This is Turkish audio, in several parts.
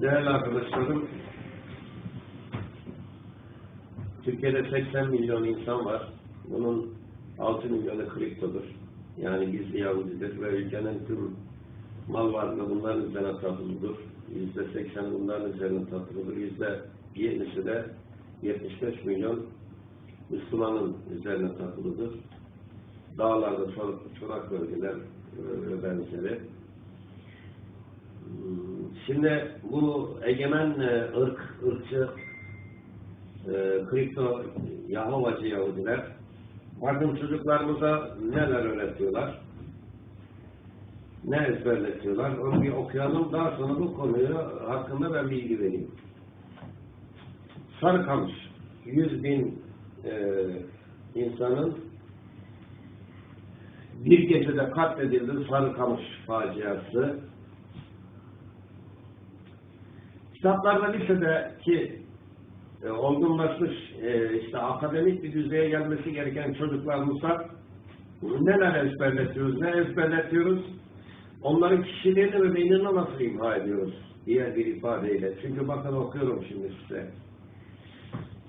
Değerli arkadaşlarım, Türkiye'de 80 milyon insan var. Bunun 6 milyonu kriptodur. Yani gizli Yahudidir ve ülkenin tüm mal varlığı bunların üzerine satılıdır. Yüzde 80 bunların üzerine satılıdır. Yüzde 70'i de 75 milyon Müslümanın üzerine satılıdır. Dağlarda, çorak bölgeler e, ve benzeri. Şimdi bu egemen e, ırk, ırkçı, e, kripto Yahovacı Yahudiler bakın çocuklarımıza neler öğretiyorlar, ne ezberletiyorlar, onu bir okuyalım. Daha sonra bu konuyu hakkında ben bilgi vereyim. Sarıkamış, 100 bin e, insanın bir gecede katledildi Sarıkamış faciası. Kitaplarda lisedeki e, olgunlaşmış e, işte akademik bir düzeye gelmesi gereken çocuklarımıza neler ezberletiyoruz, ne ezberletiyoruz? Onların kişiliğini ve beynini nasıl imha ediyoruz? Diğer bir ifadeyle. Çünkü bakın okuyorum şimdi size.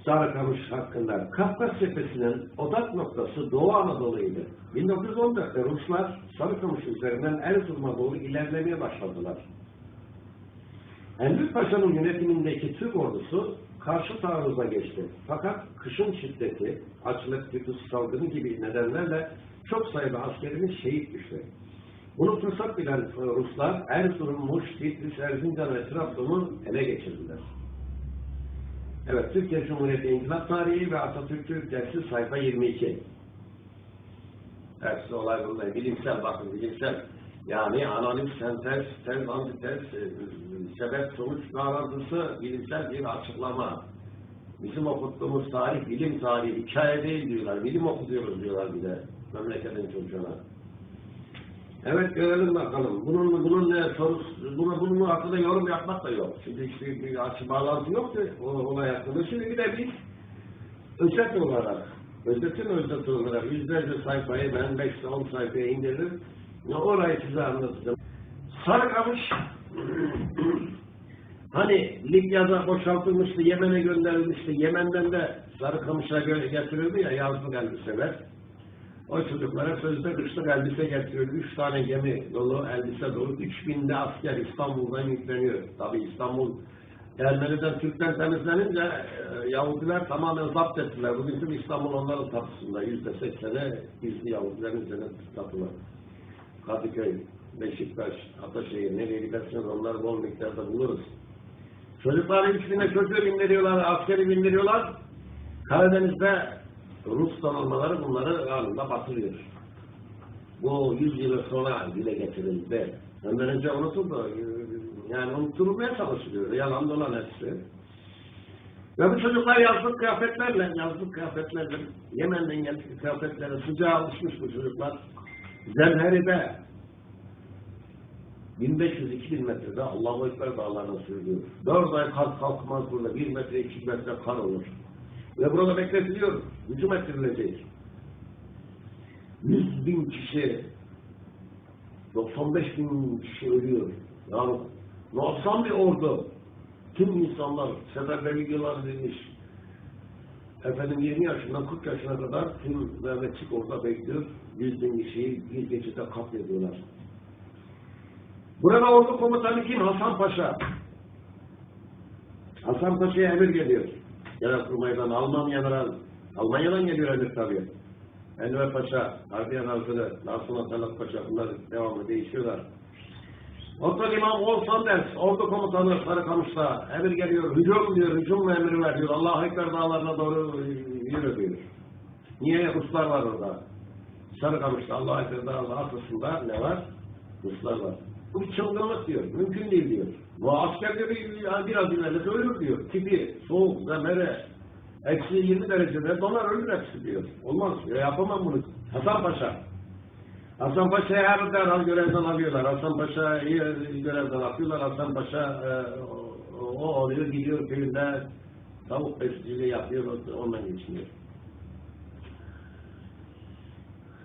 Sarıkamış hakkında. Kafkas cephesinin odak noktası Doğu Anadolu'ydu. 1914'te Ruslar Sarıkamış üzerinden Erzurum'a doğru ilerlemeye başladılar. Enver Paşa'nın yönetimindeki Türk ordusu karşı taarruza geçti. Fakat kışın şiddeti, açlık, tütüs salgını gibi nedenlerle çok sayıda askerimiz şehit düştü. Bunu fırsat bilen Ruslar Erzurum, Muş, Bitlis, Erzincan ve Trabzon'u ele geçirdiler. Evet, Türkiye Cumhuriyeti İnkılap Tarihi ve Atatürk'ü dersi sayfa 22. Dersi olay bunlar. Bilimsel bakın, bilimsel. Yani analiz, sentez, tez, antitez, e, sebep, sonuç bağlantısı bilimsel bir açıklama. Bizim okuttuğumuz tarih, bilim tarihi, hikaye değil diyorlar. Bilim okutuyoruz diyorlar bir de memleketin çocuğuna. Evet görelim bakalım. Bunun bunun ne sorusu, bunun, bunun hakkında yorum yapmak da yok. Şimdi hiçbir bir açı bağlantı yok ki o olay hakkında. Şimdi bir de biz özet olarak, özetin özeti olarak yüzlerce sayfayı ben 5 on sayfaya indiririm. Ya orayı size anlatacağım. Sarıkamış hani Libya'da boşaltılmıştı, Yemen'e gönderilmişti. Yemen'den de Sarıkamış'a getirildi ya yazlık elbiseler. O çocuklara sözde kışlık elbise getiriyor. Üç tane gemi dolu, elbise dolu. Üç binde asker İstanbul'dan yükleniyor. Tabi İstanbul Ermeni'den, Türk'ten temizlenince e, Yahudiler tamamen zapt ettiler. Bugün tüm İstanbul onların tapusunda. Yüzde seksene gizli Yahudilerin üzerine tapılar. Kadıköy, Beşiktaş, Ataşehir, nereye giderseniz onları bol miktarda buluruz. Çocukların üstüne çocuğu bindiriyorlar, askeri bindiriyorlar. Karadeniz'de Rus donanmaları bunları anında batırıyor. Bu yüz yıl sonra dile getirildi. Ondan önce unutuldu. Yani unutulmaya çalışılıyor. Yalan dolan hepsi. Ve bu çocuklar yazlık kıyafetlerle, yazlık kıyafetlerle, Yemen'den gelmiş kıyafetlerle sıcağa alışmış bu çocuklar. Zemheri'de 1500-2000 metrede Allahu Ekber dağlarına sürülüyor. Dört ay kalk kalkmaz burada. Bir metre, iki metre kar olur. Ve burada bekletiliyor. Hücum ettirilecek. 100 bin kişi 95 bin kişi ölüyor. Yani muazzam bir ordu. Tüm insanlar seferberlik yıllar verilmiş. Efendim 20 yaşından 40 yaşına kadar tüm Mehmetçik orada bekliyor. 100 bin kişiyi bir gecede katlediyorlar. Burada ordu komutanı kim? Hasan Paşa. Hasan Paşa'ya emir geliyor. Genelkurmay'dan Alman general, Almanya'dan geliyor emir tabii. Enver Paşa, Harbiye Nazırı, sonra Talat Paşa, bunlar devamlı değişiyorlar. Otel İmam Oğuz Sanders, ordu komutanı Sarıkamış'ta emir geliyor, hücum diyor, hücum emri veriyor. Allah-u Ekber dağlarına doğru yürü diyor. Niye? Ruslar var orada. Sarıkamış'ta Allah-u Ekber dağlarının arkasında ne var? Ruslar var. Bu bir çılgınlık diyor, mümkün değil diyor. Bu asker diyor, yani biraz ileride ölür diyor. Tipi, soğuk, zemere, eksi 20 derecede donar ölür hepsi diyor. Olmaz, ya yapamam bunu. Hasan Paşa. Hasan Paşa'yı her derhal görevden alıyorlar. Hasan Paşa'yı görevden atıyorlar. Hasan Paşa e, o, oluyor, gidiyor köyünde tavuk besiciliği yapıyor, ondan geçiniyor.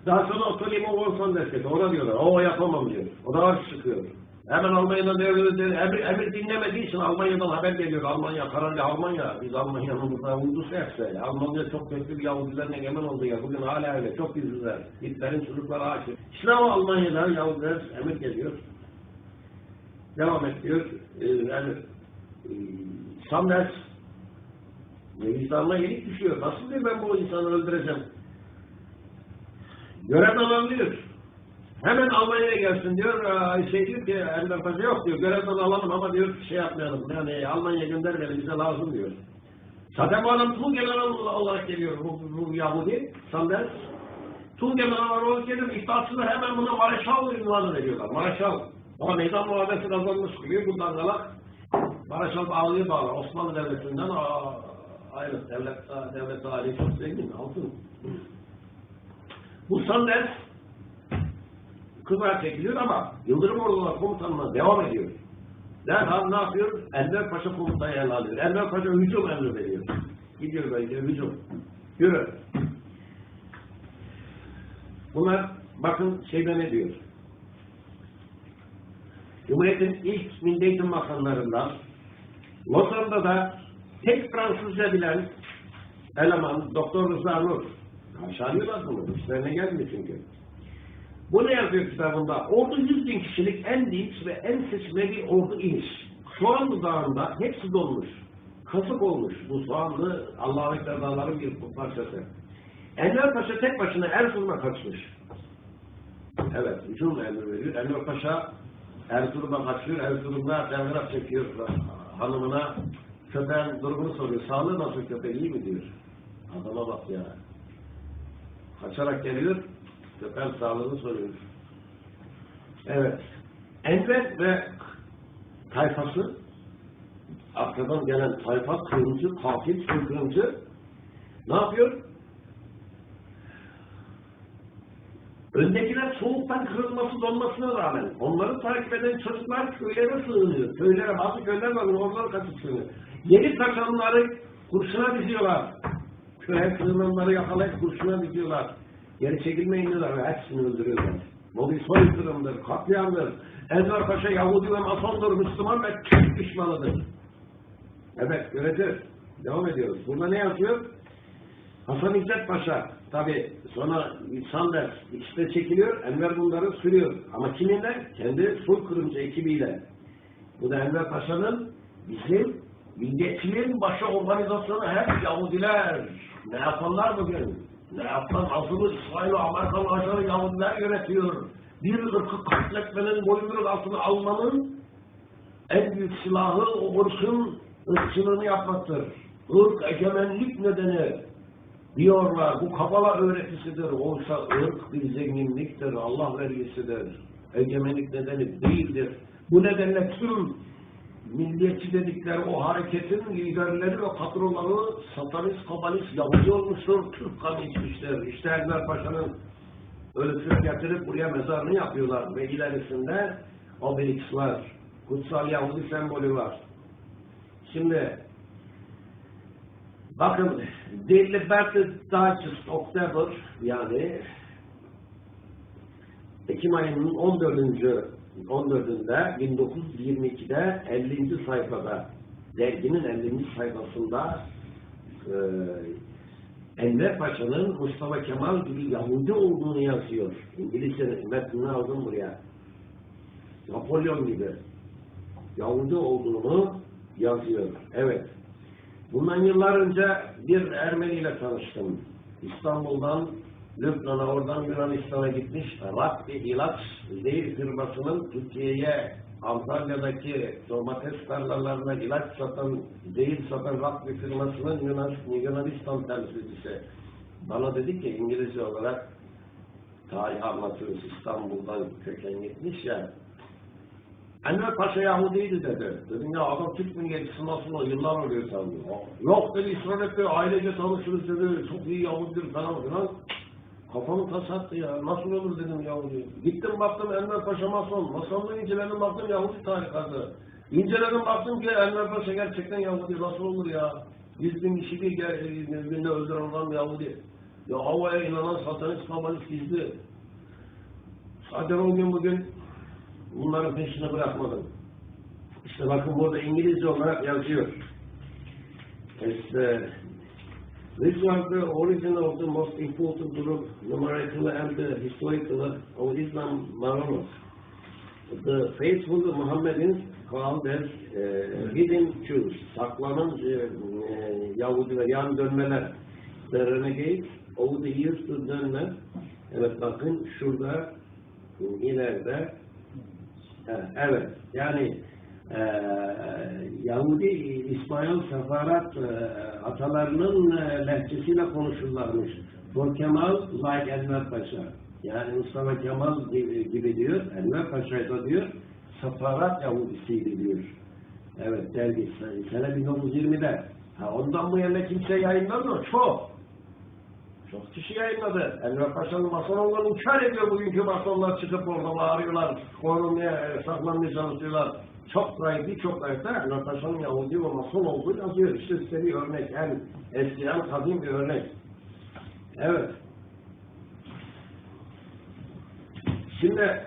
Daha sonra oturayım o olsan destek. Ona diyorlar. O yapamam diyor. O da var çıkıyor. Hemen Almanya'dan devlet emir, emir dinlemediği Almanya'dan haber geliyor. Almanya, Kararlı Almanya. Biz Almanya'nın uydusu hepsi. Almanya çok köklü bir Yahudilerin egemen oldu ya. Bugün hala öyle. Çok yüzüler. Hitler'in çocukları aşık. İşte o Almanya'da Yahudiler emir geliyor. Devam ediyor. Ee, yani e, Sanders İslam'a yenik düşüyor. Nasıl diyor ben bu insanı öldüreceğim? Görevden alınıyor. Hemen Almanya'ya gelsin diyor. Şey diyor ki Enver Paşa yok diyor. Görevden alalım ama diyor şey yapmayalım. Yani Almanya'ya göndermeyelim bize lazım diyor. Zaten bu adam Tungelan olarak geliyor bu, bu Yahudi. Sanders. Tungelan olarak geliyor. İddiasını hemen buna Mareşal ünvanı veriyorlar. Mareşal. Ama meydan muharebesi kazanmış gibi bu dangalak. Mareşal bağlıyor bağlar. Osmanlı Devleti'nden ayrı devlet, devlet tarihi çok zengin. Altın. Bu Sanders kızlar çekiliyor ama Yıldırım Ordular komutanına devam ediyor. Derhal ne yapıyor? Enver Paşa komutayı ele alıyor. Enver Paşa hücum emri veriyor. Gidiyor böyle hücum. Yürü. Bunlar bakın şeyde ne diyor? Cumhuriyet'in ilk Milli Eğitim Bakanlarından Lozan'da da tek Fransızca bilen eleman Doktor Rıza Nur. Aşağılıyorlar bunu. İşlerine gelmiyor çünkü. Bu ne yazıyor kitabında? Ordu 100 bin kişilik en dinç ve en seçme bir ordu iniş. Soğanlı Dağı'nda hepsi dolmuş. Kasık olmuş bu soğanlı Allah'ın Ekber Dağları bir parçası. Enver Paşa tek başına Erzurum'a kaçmış. Evet, hücum emri veriyor. Enver Paşa Erzurum'a kaçıyor. Erzurum'da telgraf çekiyor hanımına. Köpeğin durumunu soruyor. Sağlığı nasıl köpeği iyi mi diyor. Adama bak ya. Kaçarak geliyor. Köpeğin sağlığını soruyor. Evet. Enver ve tayfası arkadan gelen tayfa kırmızı, katil, soykırımcı ne yapıyor? Öndekiler soğuktan kırılması donmasına rağmen onları takip eden çocuklar köylere sığınıyor. Köylere, bazı köyler var, oraları kaçıp sığınıyor. Yeni kaçanları kurşuna diziyorlar. Köye sığınanları yakalayıp kurşuna diziyorlar. Geri çekilme iniyorlar ve hepsini öldürüyorlar. Bir soykırımdır, katliamdır. Enver Paşa Yahudi ve Masondur, Müslüman ve Türk düşmanıdır. Evet, göreceğiz. Devam ediyoruz. Burada ne yazıyor? Hasan İzzet Paşa, tabi sonra Sanders de çekiliyor, Enver bunları sürüyor. Ama kiminle? Kendi soykırımcı ekibiyle. Bu da Enver Paşa'nın bizim milliyetçiliğin başı organizasyonu hep Yahudiler. Ne yapanlar bugün? Ne yapan azılı İsrail ve Amerikan ajanı Yahudiler yönetiyor. Bir ırkı katletmenin boyunun altına almanın en büyük silahı o ırkın ırkçılığını yapmaktır. Irk egemenlik nedeni diyorlar. Bu kabala öğretisidir. Oysa ırk bir zenginliktir. Allah vergisidir. Egemenlik nedeni değildir. Bu nedenle tüm milliyetçi dedikleri o hareketin liderleri ve patronları satanist, kabalist, Yahudi olmuştur. Türk kanı içmiştir. İşte Enver Paşa'nın ölüsünü getirip buraya mezarını yapıyorlar ve ilerisinde Obelix var. Kutsal Yahudi sembolü var. Şimdi bakın The Liberty Digest October yani Ekim ayının 14. 14'ünde 1922'de 50. sayfada derginin 50. sayfasında e, Enver Paşa'nın Mustafa Kemal gibi Yahudi olduğunu yazıyor. İngilizce metnini aldım buraya. Napolyon gibi Yahudi olduğunu yazıyor. Evet. Bundan yıllar önce bir Ermeni ile tanıştım. İstanbul'dan Lübnan'a, oradan Yunanistan'a gitmiş. Rak bir ilaç zehir firmasının Türkiye'ye Antalya'daki domates tarlalarına ilaç satan, zehir satan Rak bir firmasının Yunan, Yunanistan temsilcisi. Bana dedi ki İngilizce olarak tarih anlatıyoruz İstanbul'dan köken gitmiş ya. Enver Paşa Yahudiydi dedi. Dedim ya adam Türk milliyetçisi nasıl o yıllar oluyor sanıyor. Yok dedi İsrail etti ailece tanışırız dedi. Çok iyi Yahudidir falan filan. Kafamı tasattı ya. Nasıl olur dedim Yahudi. Gittim baktım Enver Paşa Mason. Masonluğu inceledim baktım Yahudi tarikatı. İnceledim baktım ki Enver Paşa gerçekten Yahudi. Nasıl olur ya? Yüz bin kişi bir günde öldüren adam Yahudi. Ya havaya inanan satanist kabalist gizli. Zaten o gün bugün bunların peşini bırakmadım. İşte bakın burada İngilizce olarak yazıyor. İşte This was the origin of the most important group, numerical and uh, historical, of Islam Maronos. The faithful Muhammedans called as uh, hidden Jews, saklanan e, e, Yahudiler, yan dönmeler, the renegades, over the years to dönme. Evet bakın şurada ileride Evet, yani e, Yahudi İsmail Sefarat e, atalarının e, lehçesiyle konuşurlarmış. For Kemal like Enver Paşa. Yani Mustafa Kemal gibi, gibi diyor, Enver Paşa da diyor, Sefarat Yahudisiydi diyor. Evet, dergi sene 1920'de. Ha, ondan bu yana kimse yayınladı mı? Çok. Çok kişi yayınladı. Enver Paşa'nın mason inkar ediyor bugünkü masonlar çıkıp orada bağırıyorlar. Korumaya, e, saklanmaya çalışıyorlar. Çok gayet birçok gayette Enver Paşa'nın Yahudi ve mason olduğu yazıyor. İşte size bir örnek. En eski, en kadim bir örnek. Evet. Şimdi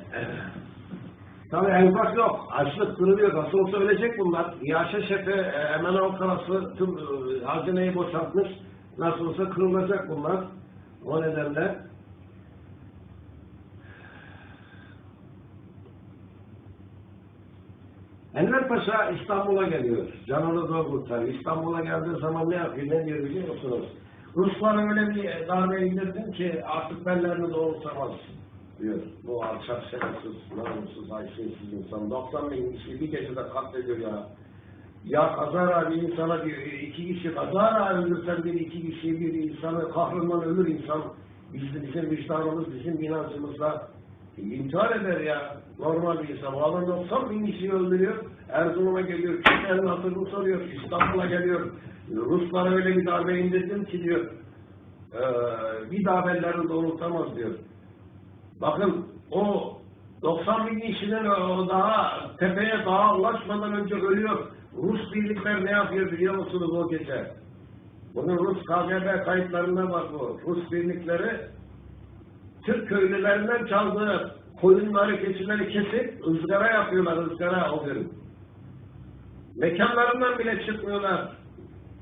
tabi erzak yok. Açlık kırılıyor. Nasıl olsa ölecek bunlar. Yaşa şefe hemen Ankara'sı tüm e, hazineyi boşaltmış. Nasıl olsa kırılacak bunlar. O nedenle Enver Paşa İstanbul'a geliyor. Canını zor kurtarıyor. İstanbul'a geldiği zaman ne yapıyor, ne diyor biliyor musunuz? Ruslara öyle bir darbe indirdim ki artık bellerini doğrultamaz diyor. Bu alçak şerefsiz, namussuz, haysiyetsiz insan. 90 bin kişi bir gecede katlediyor ya. Ya kazara bir insana bir, iki kişi kazara öldürsen bir iki kişi bir insanı kahraman ölür insan. Bizim, bizim vicdanımız, bizim inancımızla intihar eder ya. Normal bir insan. O adam 90 bin kişiyi öldürüyor. Erzurum'a geliyor. Kimlerin hatırını soruyor. İstanbul'a geliyor. Ruslara öyle bir darbe indirdim ki diyor. Ee, bir daha bellerini doğrultamaz diyor. Bakın o 90 bin kişinin o daha tepeye daha ulaşmadan önce ölüyor. Rus birlikler ne yapıyor biliyor musunuz o gece? Bunun Rus KGB kayıtlarında var bu. Rus birlikleri Türk köylülerinden çaldığı koyunları, keçileri kesip ızgara yapıyorlar, ızgara o gün. Mekanlarından bile çıkmıyorlar.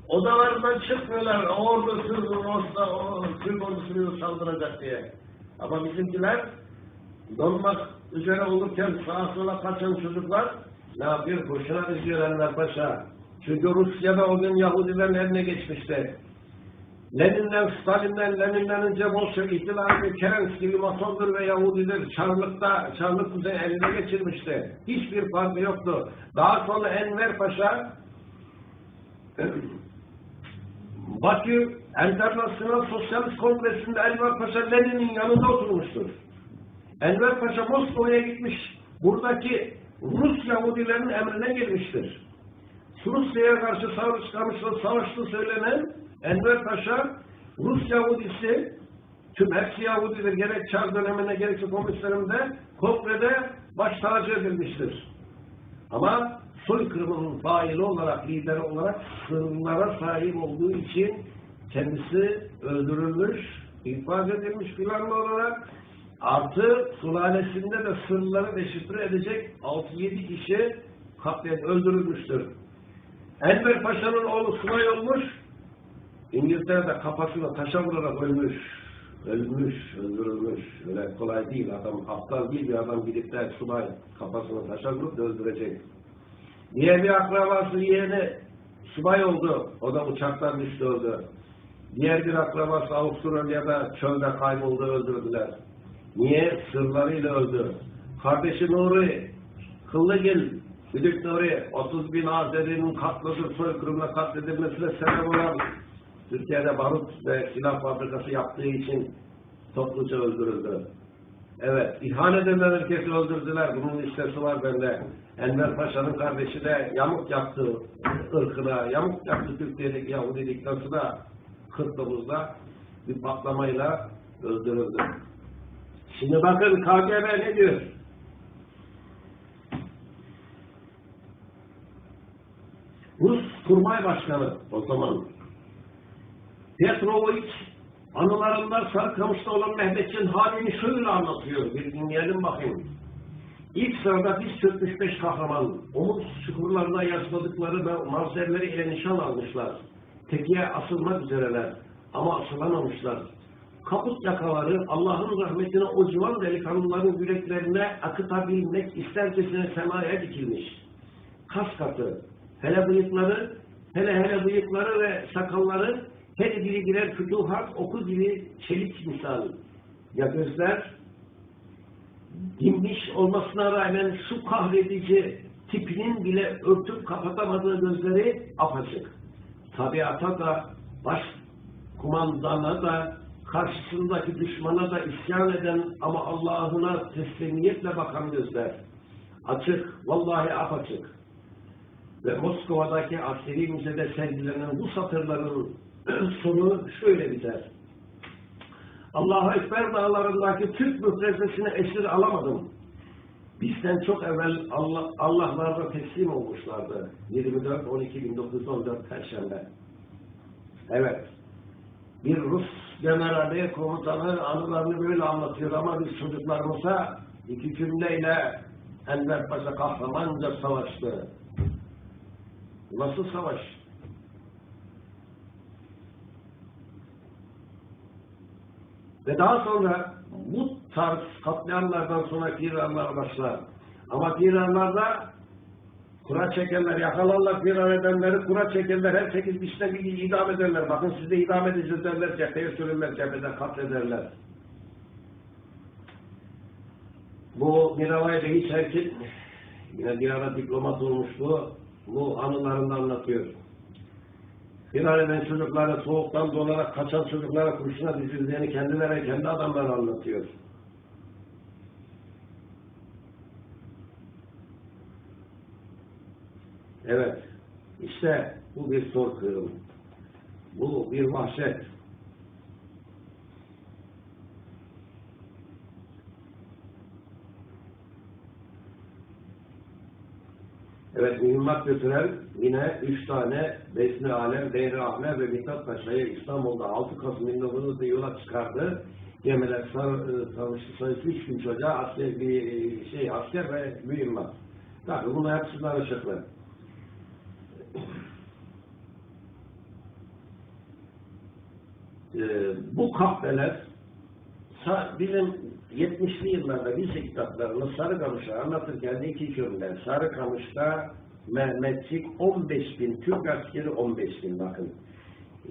Odalarından çıkmıyorlar. Ordu sırrı, Ros'ta, o Türk ordusunu saldıracak diye. Ama bizimkiler donmak üzere olurken sağa sola kaçan çocuklar ne yapıyor? Boşuna üzüyor Enver Paşa. Çünkü Rusya'da o gün Yahudilerin eline geçmişti. Lenin'den, Stalin'den, Lenin'den önce Bolşevik ihtilalini Kerens gibi Masondur ve Yahudidir. Çarlık'ta, Çarlık Kuzey eline geçirmişti. Hiçbir farkı yoktu. Daha sonra Enver Paşa Bakü Enternasyonel Sosyalist Kongresi'nde Enver Paşa Lenin'in yanında oturmuştur. Enver Paşa Moskova'ya gitmiş. Buradaki Rus Yahudilerin emrine girmiştir. Rusya'ya karşı savaş çıkarmıştı, savaştı söylenen Enver Paşa Rus Yahudisi tüm hepsi Yahudidir. Gerek Çar döneminde gerekse komünist döneminde kongrede baş tacı edilmiştir. Ama soykırımının faili olarak, lideri olarak sırlara sahip olduğu için kendisi öldürülmüş, infaz edilmiş planlı olarak artı sulalesinde de sırları deşifre edecek 6-7 kişi katlet öldürülmüştür. Enver Paşa'nın oğlu subay olmuş, İngiltere'de kafasına taşa vurarak ölmüş. Ölmüş, öldürülmüş. Öyle kolay değil. Adam aptal değil bir adam gidip de subay kafasına taşa vurup öldürecek. Diğer bir akrabası yeğeni subay oldu. O da uçaktan düştü öldü. Diğer bir akrabası Avustralya'da çölde kayboldu öldürdüler. Niye? Sırlarıyla öldü. Kardeşi Nuri, Kıllıgil, Büdük Nuri, 30 bin Azeri'nin katlıdır soykırımla katledilmesine sebep olan Türkiye'de barut ve silah fabrikası yaptığı için topluca öldürüldü. Evet, ihanet eden herkesi öldürdüler. Bunun listesi var bende. Enver Paşa'nın kardeşi de yamuk yaptı ırkına, yamuk yaptı Türkiye'deki Yahudilik nasıl da 49'da bir patlamayla öldürüldü. Şimdi bakın KGB ne diyor? Rus Kurmay Başkanı o zaman Petrovic anılarında Sarıkamış'ta olan Mehmetçiğin halini şöyle anlatıyor. Bir dinleyelim bakayım. İlk sırada biz 45 kahraman, omuz çukurlarına yasladıkları ve mazerleri ile nişan almışlar. Tekiye asılmak üzereler ama asılamamışlar. Kaput yakaları Allah'ın rahmetine o civan delikanlıların yüreklerine akıtabilmek istercesine semaya dikilmiş. Kas katı, hele bıyıkları, hele hele bıyıkları ve sakalları her biri birer fütuhat oku gibi çelik misal. Ya gözler, dinmiş olmasına rağmen şu kahredici tipinin bile örtüp kapatamadığı gözleri apaçık. Tabiata da, baş kumandana da, karşısındaki düşmana da isyan eden ama Allah'ına teslimiyetle bakan gözler. Açık, vallahi apaçık. Ve Moskova'daki askeri müzede sergilenen bu satırların sonu şöyle biter. Allah'a Ekber dağlarındaki Türk müfrezesini esir alamadım. Bizden çok evvel Allah, Allah'larda teslim olmuşlardı. 24-12-1914 Perşembe. Evet. Bir Rus generali komutanı anılarını böyle anlatıyor ama biz çocuklarımıza iki cümleyle Enver Paşa kahramanca savaştı. Nasıl savaş? Ve daha sonra bu tarz katliamlardan sonra firanlar başlar. Ama firanlarda kura çekenler, yakalarlar firar edenleri, kura çekenler, her sekiz işte bir idam ederler. Bakın siz idam edeceğiz derler, cepheye sürürler, cephede katlederler. Bu Miravay Reis Erkin, yine bir ara diplomat olmuştu, bu anılarında anlatıyor. Firar eden çocuklara soğuktan dolarak kaçan çocuklara kurşuna dizildiğini kendilerine kendi adamları anlatıyor. Evet, işte bu bir soykırım. Bu bir vahşet. Evet, mühimmat götüren yine üç tane Besni Alem, Beyri Ahmet ve Mithat Paşa'yı İstanbul'da 6 Kasım 1900'da yola çıkardı. Gemiler savaştı sayısı 3 bin çocuğa asker, bir şey, asker ve mühimmat. Tabii bunlar hepsi danışıklı. Ee, bu kahveler bizim 70'li yıllarda lise kitaplarını Sarıkamış'a anlatırken de iki cümle. Sarıkamış'ta Mehmetçik 15 bin, Türk askeri 15 bin bakın.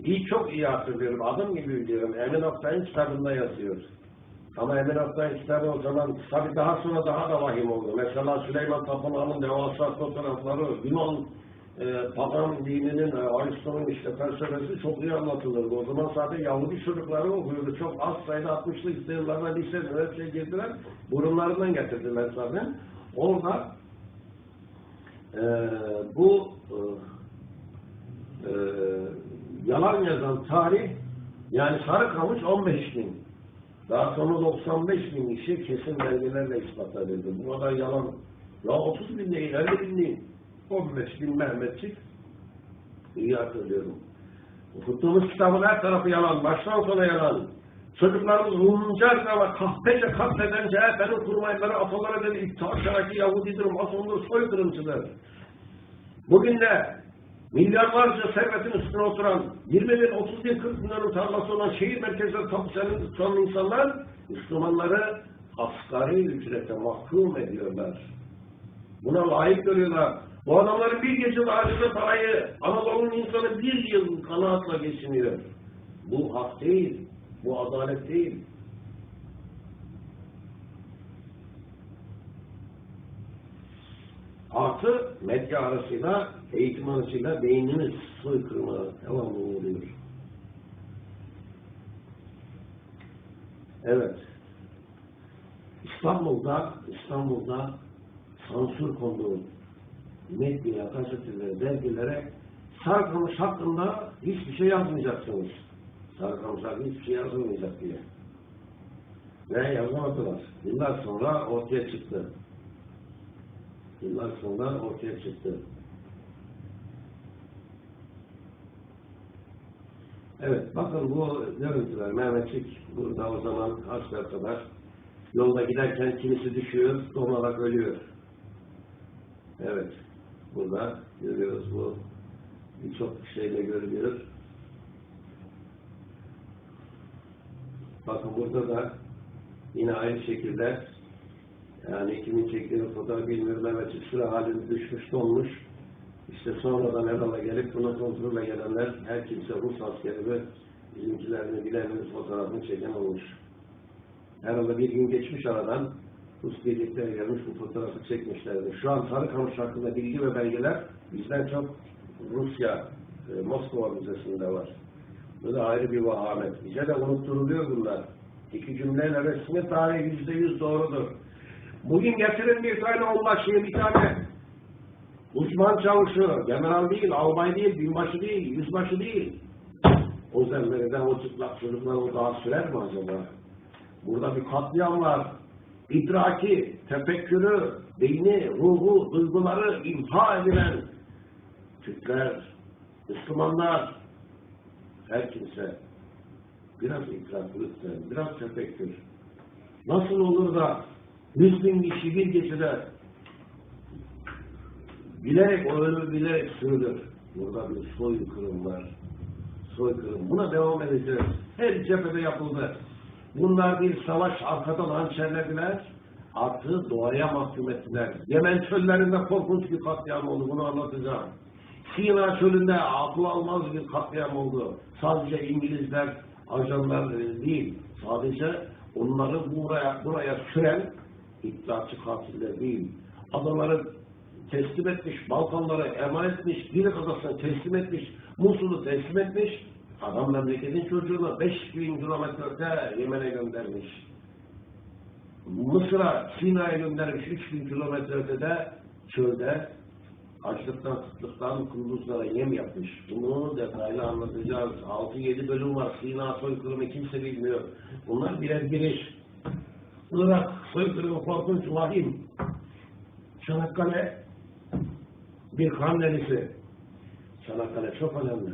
İyi, çok iyi hatırlıyorum. Adım gibi biliyorum. Emin Oktay'ın kitabında yazıyor. Ama Emin Oktay'ın kitabı o zaman tabi daha sonra daha da vahim oldu. Mesela Süleyman Tapınağı'nın devasa fotoğrafları, Yunan e, pagan dininin, e, Aristo'nun işte felsefesi çok iyi anlatılırdı. O zaman sadece Yahudi çocukları okuyordu. Çok az sayıda 60'lı isteyenlerine lise, üniversiteye girdiler. Burunlarından getirdiler zaten. Orada e, bu e, e, yalan yazan tarih yani Sarıkamış 15 bin. Daha sonra 95 bin kişi kesin belgelerle ispat edildi. Bu kadar yalan. Ya 30 bin değil, 50 bin değil. 15 bin Mehmetçik iyi hatırlıyorum. Okuttuğumuz kitabın her tarafı yalan, baştan sona yalan. Çocuklarımız Rumcarca ve kahpece katleden CHP'nin kurmayları atalara dedi İttihatçıdaki Yahudidir, Masondur, soykırımcıdır. Bugün de milyarlarca servetin üstüne oturan 20 bin, 30 bin, 40 milyonun tarlası olan şehir merkezleri tapusenin tutan insanlar Müslümanları asgari ücrete mahkum ediyorlar. Buna layık görüyorlar. Bu adamların bir gece harcadığı parayı Anadolu'nun insanı bir yıl kanaatla geçiniyor. Bu hak değil. Bu adalet değil. Artı medya arasıyla, eğitim arasıyla beyniniz soykırımına devamlı oluyor. Evet. İstanbul'da, İstanbul'da sansür kondu medyaya, gazetelere, dergilere Sarıkamış hakkında hiçbir şey yazmayacaksınız. Sarıkamış hakkında hiçbir şey yazılmayacak diye. Ve yazamadılar. Yıllar sonra ortaya çıktı. Yıllar sonra ortaya çıktı. Evet, bakın bu görüntüler, Mehmetçik burada o zaman asker kadar Yolda giderken kimisi düşüyor, donarak ölüyor. Evet, burada görüyoruz bu birçok şeyle görülüyor. Bakın burada da yine aynı şekilde yani kimin çektiğini fotoğraf bilmiyorum evet sıra halinde düşmüş donmuş. İşte sonradan Eral'a gelip buna kontrole gelenler her kimse Rus askeri ve bizimkilerini bilenleri fotoğrafını çeken olmuş. Herhalde bir gün geçmiş aradan Rus birlikleri gelmiş bu fotoğrafı çekmişlerdi. Şu an Sarıkamış hakkında bilgi ve belgeler bizden çok Rusya, e, Moskova Müzesi'nde var. Bu da ayrı bir vahamet. Bize de unutturuluyor bunlar. İki cümleyle resmi tarih yüzde yüz doğrudur. Bugün getirin bir tane onbaşıyı, bir tane uzman çavuşu, general değil, albay değil, binbaşı değil, yüzbaşı değil. O zembereden o çıplak çocuklar o daha sürer mi acaba? Burada bir katliam var. İdraki, tefekkürü, beyni, ruhu, duyguları imha edilen Türkler, Müslümanlar, her kimse biraz idrak lütfen, biraz tefekkür. Nasıl olur da yüz kişi bir gecede bilerek o ölümü bilerek sürülür. Burada bir soykırım var. Soykırım. Buna devam edeceğiz. Her cephede yapıldı. Bunlar bir savaş arkadan hançerlediler. Artı doğaya mahkum ettiler. Yemen çöllerinde korkunç bir katliam oldu. Bunu anlatacağım. Sina çölünde akıl almaz bir katliam oldu. Sadece İngilizler, ajanlar e, değil. Sadece onları buraya, buraya süren iddiaçı katiller değil. Adaları teslim etmiş, Balkanlara emanet etmiş, Girit adasını teslim etmiş, Musul'u teslim etmiş. Adam memleketin çocuğunu 5000 kilometre öte Yemen'e göndermiş. Mısır'a, Sina'ya göndermiş 3000 kilometre ötede çölde açlıktan, kıtlıktan kunduzlara yem yapmış. Bunu detaylı anlatacağız. 6-7 bölüm var. Sina soykırımı kimse bilmiyor. Bunlar birer giriş. Irak soykırımı korkunç vahim. Çanakkale bir kan delisi. Çanakkale çok önemli.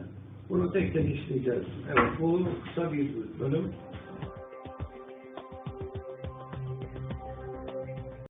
Bunu tek tek işleyeceğiz. Evet bu kısa bir bölüm.